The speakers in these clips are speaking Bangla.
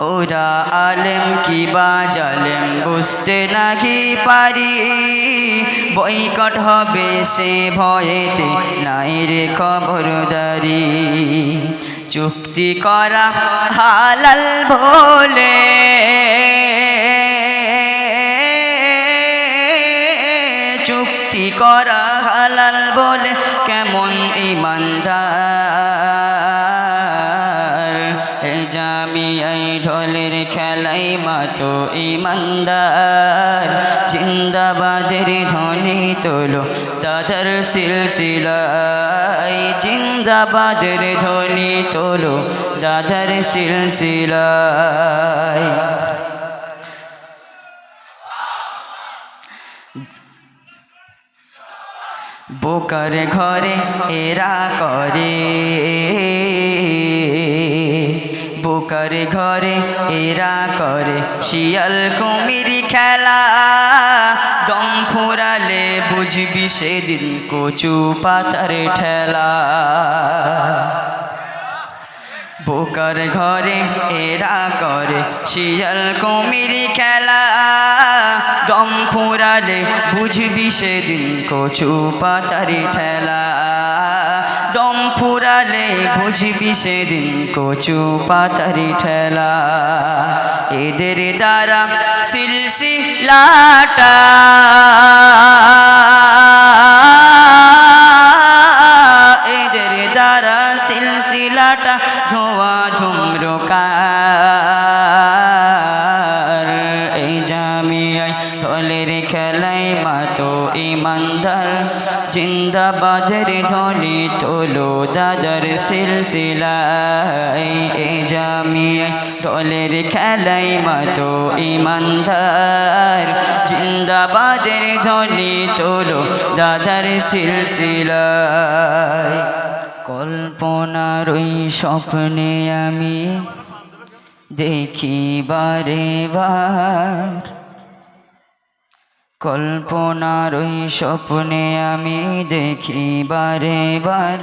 ওরা আলেম কি বা জালেম, বুঝতে নাকি পারি? বৈকট হবে সে ভয়েতে নাই রে খবরদারি। চুক্তি করা হালাল ভোলে চুক্তি করা হালাল বলে, কেমন ইমানদার? জামিয়াই ঢোলের খেলাই মাতো ইমানদার। জিন্দাবাদের ধ্বনি তোলো দাদার সিলসিলাই জিন্দাবাদের ধ্বনি তোলো দাদার সিলসিলাই বোকার ঘরে এরা করে। বোকার ঘরে এরা করে শিয়াল কুমির খেলা। দম ফুরালে বুঝবি সেদিন কচু পাতার ঠেলা। বোকার ঘরে এরা করে শিয়াল কুমির খেলা। দম ফুরালে বুঝবি সেদিন কচু পাতারি ঠেলা। ফুরালে বুঝবি সেদিন কচু পাতারি ঠেলা এদের দ্বারা সিলসিলাটা এদের দ্বারা সিলসিলাটা ধোয়া ধুম্রকার জিন্দাবাদের ধ্বনি তোলো দাদার সিলসিলায়। এই জামিয়ায় ঢোলের খেলায় মাতো ইমানদার। জিন্দাবাদের ধ্বনি তোলো দাদার সিলসিলায়। কল্পনার ওই স্বপ্নে আমি দেখি বারে বার কল্পনার ওই স্বপ্নে আমি দেখি বারে বার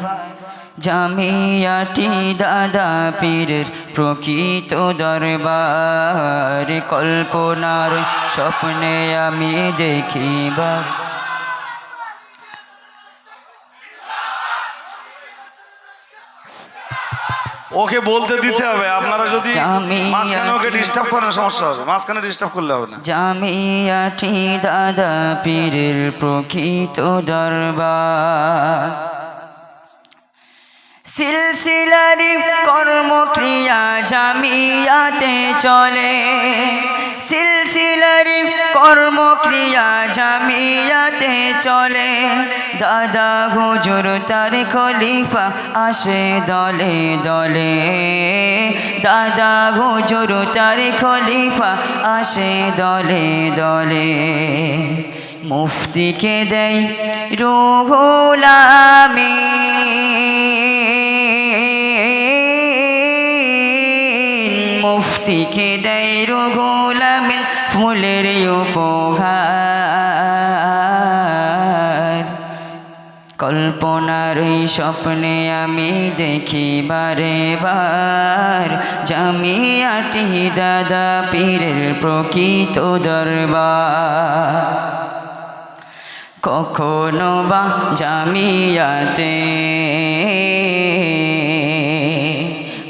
জামিয়াটি দাদা পীরের প্রকৃত দরবার। কল্পনার স্বপ্নে আমি দেখি বার ওকে বলতে দিতে হবে। আপনারা যদি মাঝখানে ওকে ডিস্টার্ব করেন সমস্যা হবে। মাঝখানে ডিস্টার্ব করলে হবে না। জামিয়াটি দাদা পীরের প্রকৃত দরবার। সিলসিলারি কর্মক্রিয়া জামিয়াতে চলে। সিলসিলারি কর্মক্রিয়া জামিয়াতে চলে। দাদা হুজুর তার খলিফা আসে দলে দলে। দাদা হুজুর তার খলিফা আসে দলে দলে। মুফতিকে দেয় রোগোলামী মুফতিকে দেয় রোগোলামিন ফুলের উপহার। কল্পনার স্বপ্নে আমি দেখি বারে বার, জামিয়াটি দাদা পীরের প্রকৃত দরবার। কখনো বা জামিয়াতে,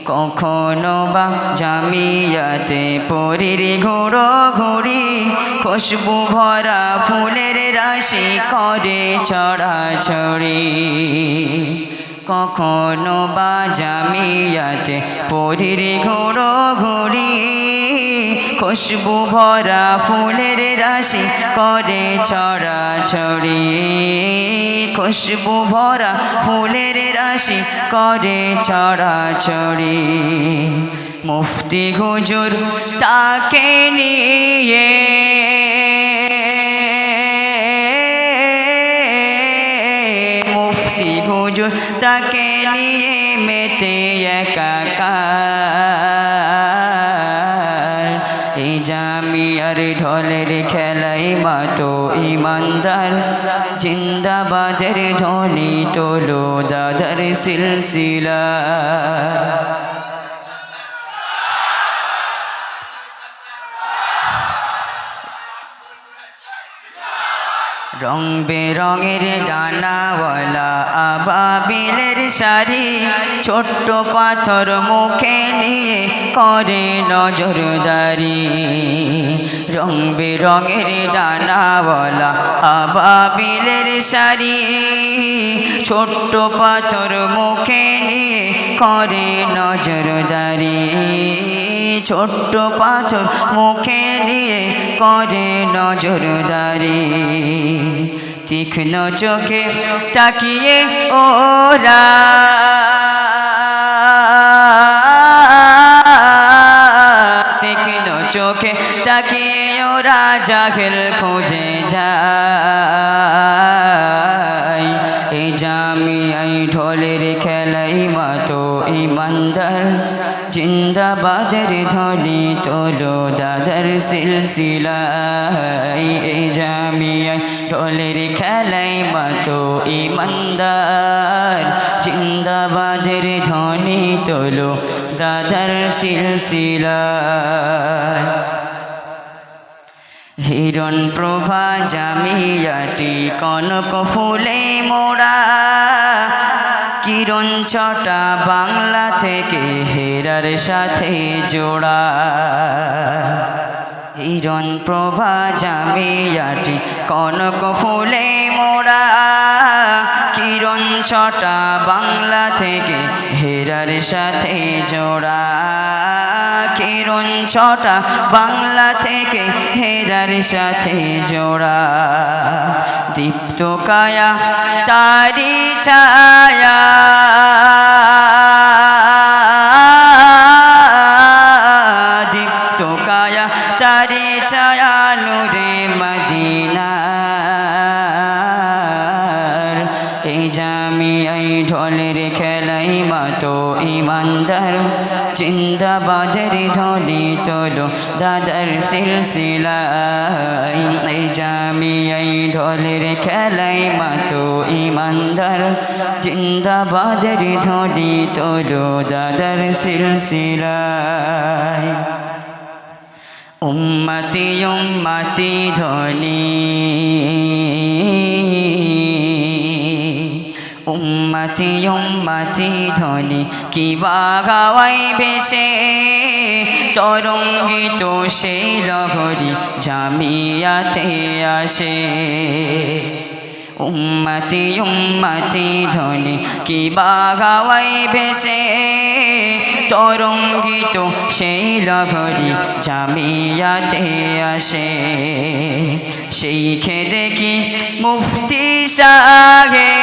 কখনো বা জামিয়াতে পরির ঘোড়ো ঘুরি, খুশবু ভরা ফুলের রাশি করে ছড়াছড়ি। কখনো বা জামিয়াতে পরির ঘোড়ো ঘুরি খুশবু ভরা ফুলের রাশি করে ছড়াছড়ি খুশবু ভরা ফুলের রাশি করে ছড়াছড়ি মুফতি হুজুর তাকে নিয়ে মুফতি হুজুর তাকে নিয়ে মেতে একাকার ঢলের খেলাই মাতো ইমানদার। জিন্দাবাদের ধ্বনি তোলো দাদার সিলসিলা। রং বেরঙের ডানাওয়ালা আবাবিলের শাড়ি, ছোট্ট পাথর মুখে নিয়ে করে নজরদারি। রং বেরঙের ডানাওয়ালা আবাবিলের শাড়ি, ছোট্ট পাথর মুখে নিয়ে করে নজরদারি। ছোট্ট পাথর মুখে নিয়ে করে নজরদারি। তীক্ষ্ণ চোখে তাকিয়ে ওরা সিলসিলায় হিরণ প্রভা জামিয়াটি কনক ফুলে মোড়া। কিরণ ছটা বাংলা থেকে হেরার সাথে জোড়া। হিরণ প্রভা জামিয়াটি কনক ফুলে মোড়া। কিরণ ছটা বাংলা থেকে হেরার সাথে জোড়া। ছটা বাংলা থেকে হেরার সাথে জোড়া। দীপ্ত কায়া তারি ছায়া। সিলসিলাই উম্মতি উম্মতি ধ্বনি উম্মতি উম্মতি ধ্বনি কি বাগাওয়াই বেশে তরঙ্গিত সেই লহরি জামিয়াতে আসে। উম্মতি উম্মতি ধ্বনি কি বাগাওয়াই ভেসে তরঙ্গিত সেই লহরি জামিয়াতে আসে। সেই খেদে কি মুফতি সাগে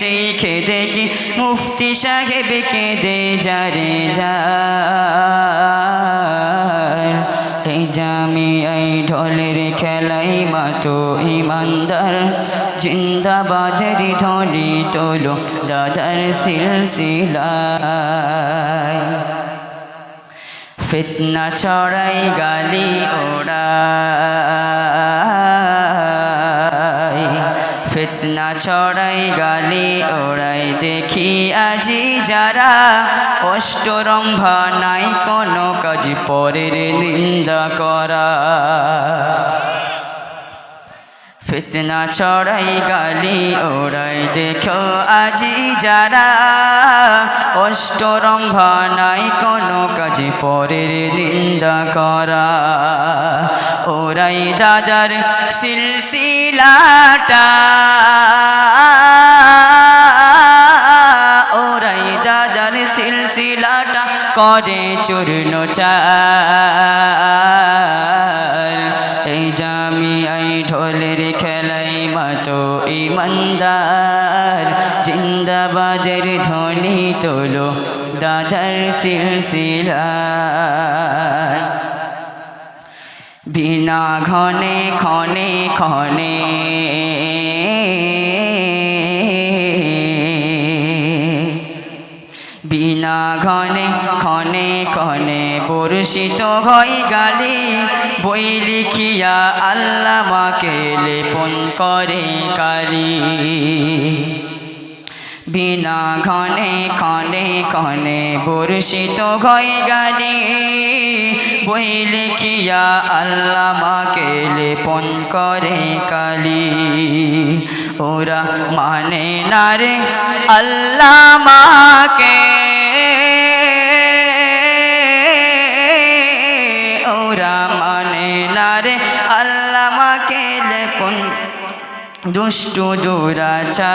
সেই খেদে কি মুফতি সাহেব কেঁদে যারে যা এই জামিয়াই ঢোলের খেলাই মাতো ইমানদার। জিন্দাবাদের ধ্বনি তোলো, দাদার সিলসিলায়। ফিতনা ছড়াই গালি ওড়াই ফিতনা ছড়াই গালি ওড়াই দেখি আজি যারা অষ্টরম্ভা নাই কোনো কাজ, পরের নিন্দা করা। ফিতনা ছড়াই গালি ওড়াই দেখো আজি যারা। অষ্টরম্ভা নাই কোনো কাজে পরের নিন্দা করা। ওরাই দাদার সিলসিলাটা। ওরাই দাদার সিলসিলাটা করে চূর্ণ চার মাতো ইমানদার জিন্দাবাদের ধ্বনি তোলো দাদার সিলসিলা বিনা ঘনে ক্ষণে ক্ষণে বিনা ঘনে ক্ষণে ক্ষণে বর্ষিত হয় গালি, বই লিখিয়া আল্লাহ মাকে লেপন করে কালি বিনা ঘনে ক্ষণে ক্ষণে বর্ষিত হয় গালি বইলে কিয়া আল্লাহ মাকে লেপন করে কালি ওরা মানে না রে, আল্লাহ মাকে দুষ্টু দুরাচার।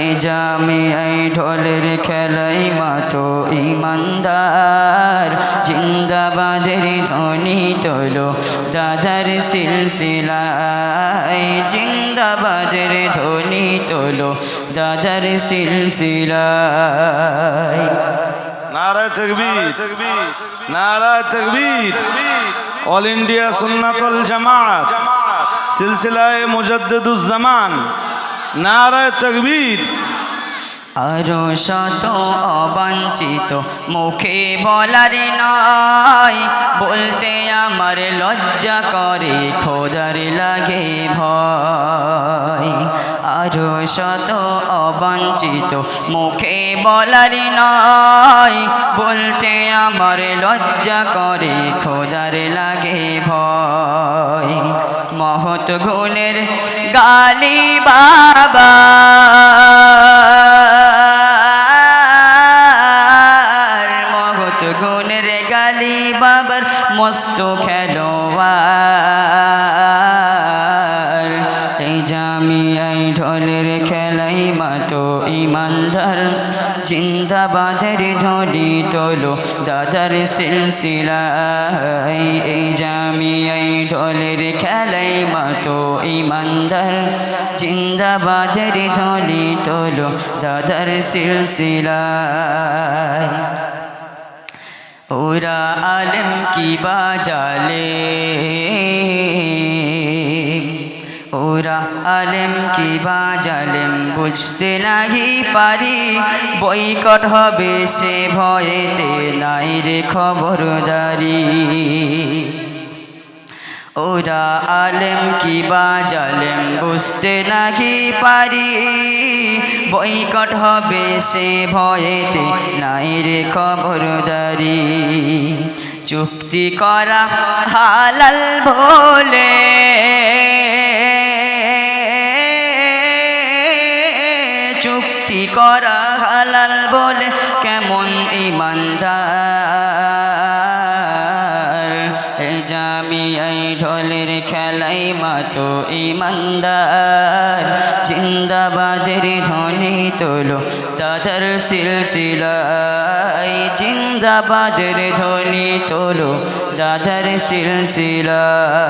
এই জামি এই ঢোলের খেলাই মাতো ইমানদার। জিন্দাবাদের ধ্বনি তোলো দাদার সিলসিলায়। জিন্দাবাদের ধ্বনি তোলো দাদার সিলসিলায়। নারায় তকবীর নারায় তকবীর। All India Sunnatul Jamaat. সিলসিলায় মুজাদ্দিদুজ্জামান নারায় তকবীর। আরও শত অবাঞ্ছিত মুখে বলার নয়, বলতে আমার লজ্জা করে, খোদার লাগে ভয়। আরও শত অবাঞ্ছিত মুখে বলার নয় আমার লজ্জা করে খোদার লাগে ভয়। মহৎ গুণের গালি বাবা। দাদার সিলসিলাই এই জামিয়াই ঢোলের খেলাই মতো ইমানদার। জিন্দাবাদের ঢলি তোলো দাদার সিলসিলাই ওরা আলম কি বাজালে ওরা আলেম কি বা জালেম বুঝতে নাহি পারি। বৈকট হবে সে ভয়েতে নাই রে খবরদারি। ওরা আলেম কি বাজালেম বুঝতে নাকি পারি। বৈকট হবে সে ভয়েতে নাই রে খবরদারি। চুক্তি করা হালাল বলে চুক্তি করা হালাল বলে কেমন ইমানদার? এই জামি এই ঢোলের খেলাই মাতো ইমানদার। জিন্দাবাদের ধ্বনি তোলো দাদার সিলসিলাই জিন্দাবাদের ধ্বনি তোলো দাদার সিলসিলাই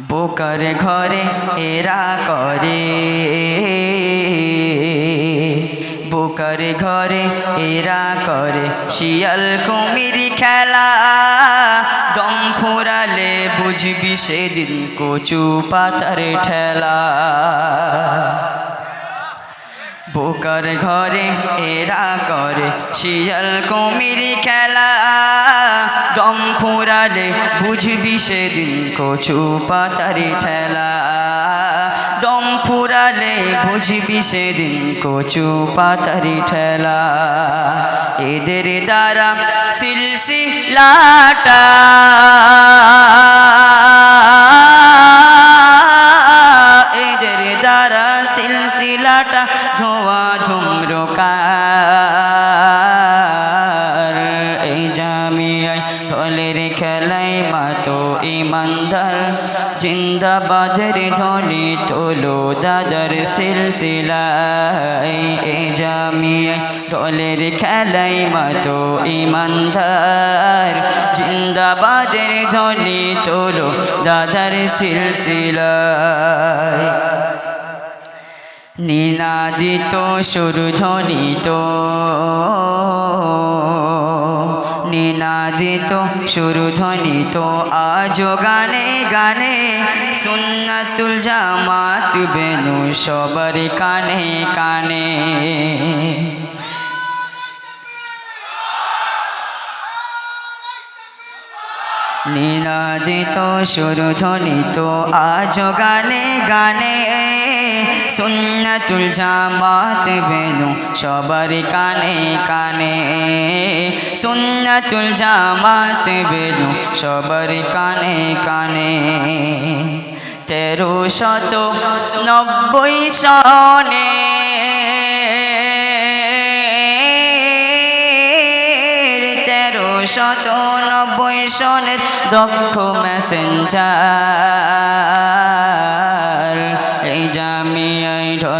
বোকার ঘরে এরা করে। বোকার ঘরে এরা করে। শিয়াল কুমির খেলা দম ফুরালে বুঝবি সেদিন কচু পাতার ঠেলা। বোকার ঘরে এরা করে। শিয়াল কুমির খেলা দম পোড়ালে বুঝবি সেদিন কচু পাতারি ঠেলা। দম ফুরালে বুঝবি সেদিন কচু পাতারি ঠেলা। এদের দ্বারা সিলসিলাটা জিন্দাবাদের ধ্বনি তোলো দাদার সিলসিলায়। এই জামিয়ায় ঢোলের খেলায় মাতো ইমানদার। জিন্দাবাদের ধ্বনি তোলো দাদার সিলসিলায়। নিনাদিত সুরধ্বনিত নিনাদিত সুরধ্বনিত আজ গানে গানে। সুন্নাতুল জামাত বেনু সবার কানে কানে। সুর ধ্বনিত আজ গানে গানে। সুন্নাতুল জামাত বেনু সবার কানে কানে। সুন্নাতুল জামাত বেনু সবার কানে কানে। তেরো শত নব্বই সনে শত নব্বই সনের দক্ষ মেসেঞ্জার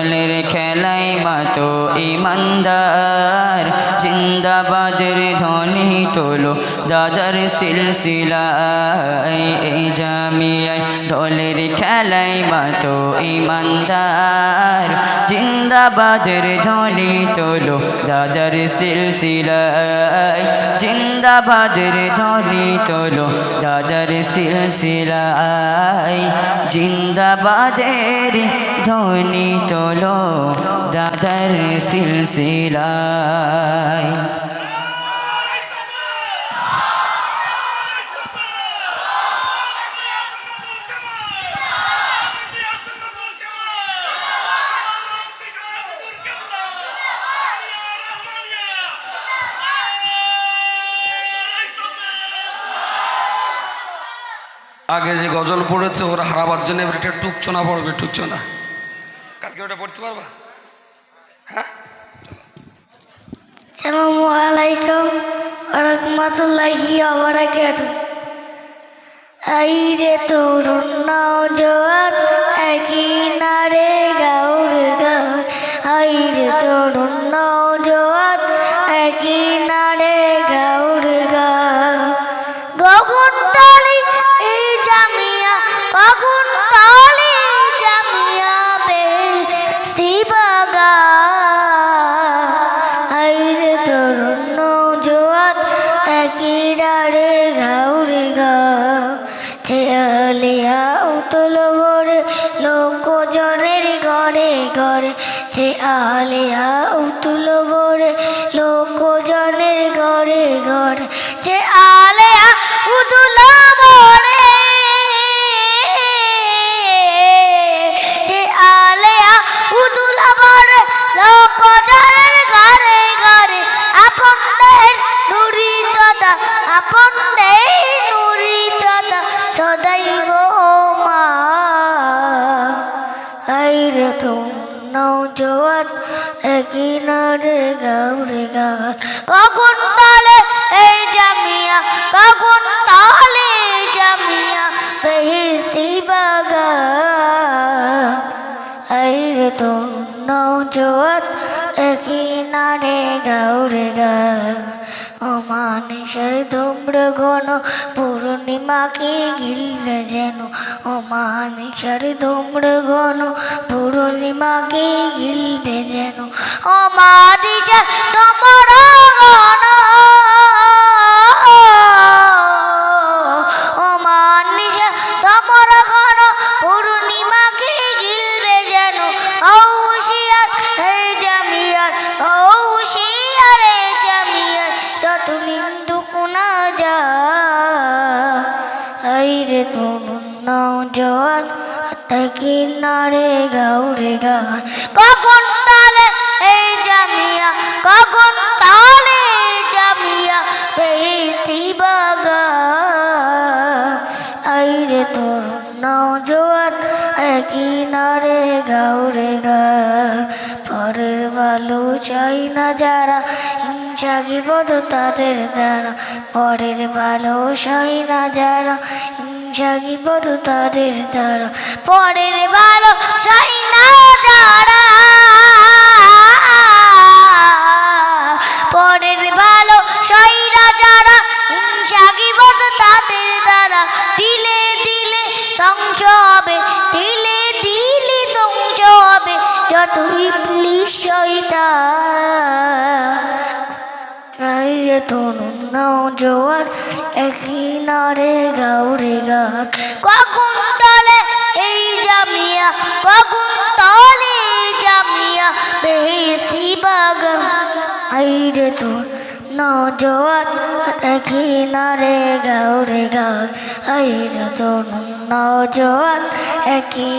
ঢোলের খেলাই মাতো ইমানদার। জিন্দাবাদের ধ্বনি তোলো দাদার সিলসিলাই এই জামিয়ায় ঢোলের খেলাই মাতো ইমানদার। জিন্দাবাদের ধ্বনি তোলো, দাদার সিলসিলায়। জিন্দাবাদের ধ্বনি তোলো, দাদার সিলসিলায়। জিন্দাবাদের ধ্বনি তোলো, দাদার সিলসিলাই আগে যে গজল পড়েছে, ওরা হারাবার জন্য এবার এটা টুকচোনা পড়বে টুকচোনা কালকে ওটা পড়তে পারবা? হ্যাঁ? রে একই নারে গাউর রে মানুষের ধুম্র ঘন পূর্ণিমাকে ঘিরলে যেন ও মানুষের ধুম্র ঘন পূর্ণিমাকে ঘিরবে যেন ও মানুষের তোমার ঘন চাই না যারা হিংসা গিবদ তাদের দ্বারা। পরের ভালো চাই না যারা হিংসা গিবদ তাদের দ্বারা। পরের ভালো চাই না যারা, পরের ভালো সইরা যারা হিংসা গিবত তাদের দ্বারা। দিলে দিলে ধ্বংস হবে যত ইবলিশ শয়তান নওজোয়ান একই নারে গাউরে গান। কখন তলে এই জামিয়া, কখন তলে জামিয়া বেহেস্তি বাগান। আইরে তোর নজওয়াত দেখি না রে গাও রে তরুণ নজওয়াত একই